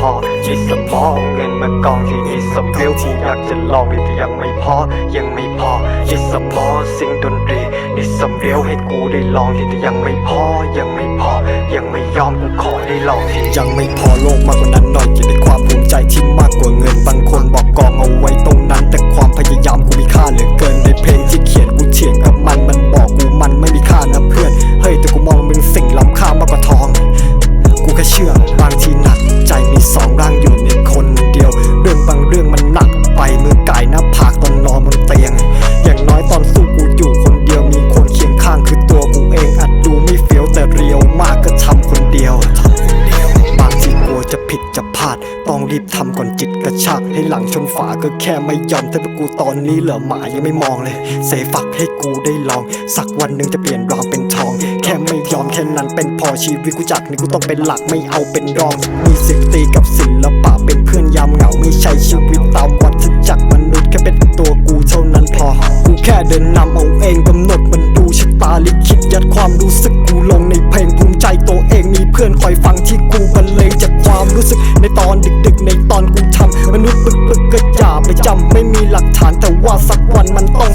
ที่มีมันยังไม่พอที่สมองเงินมากองที่นี่สมเร็วกูอยากจะลองแต่ยังไม่พอ ยังไม่พอที่สมองสิ่งดนตรีนี่สมเร็วให้กูได้ลองที่แต่ยังไม่พอ ยังไม่พอ ยังไม่ยอมกูขอได้ลองที่ยังไม่พอโลกมากกว่านั้น รีบทำก่อนจิตกระชากให้หลังชนฝาก็แค่ไม่ยอมถ้าเป็นกูตอนนี้เหลือหมายังไม่มองเลย เสฝักให้กูได้ลอง สักวันหนึ่งจะเปลี่ยนรองเป็นทอง แค่ไม่ยอมแค่นั้นเป็นพอชีวิตกูจากนี้กูต้องเป็นหลักไม่เอาเป็นรอง มีสิทตีกับศิลปะเป็นเพื่อนยามเหงาไม่ใช่ชีวิตตามวัฏจักรมนุษย์แค่เป็นตัวกูเท่านั้นพอ กูแค่เดินนำเอาเองกำหนด ที่กูบรรเลยจากความรู้สึกในตอนดึกๆ ในตอนกูทำมนุษย์ปึกปึกๆก็อย่าไปจำไม่มีหลักฐานแต่ว่าสักวันมันต้อง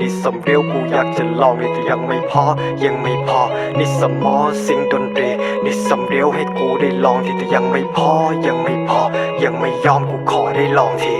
นี่สมเร็วกูอยากจะลองแต่ยังไม่พอ ยังไม่พอนี่สมอสิ่งดนตรีนี่สมเร็วให้กูได้ลองที่แต่ยังไม่พอ ยังไม่พอ ยังไม่ยอมกูขอได้ลองที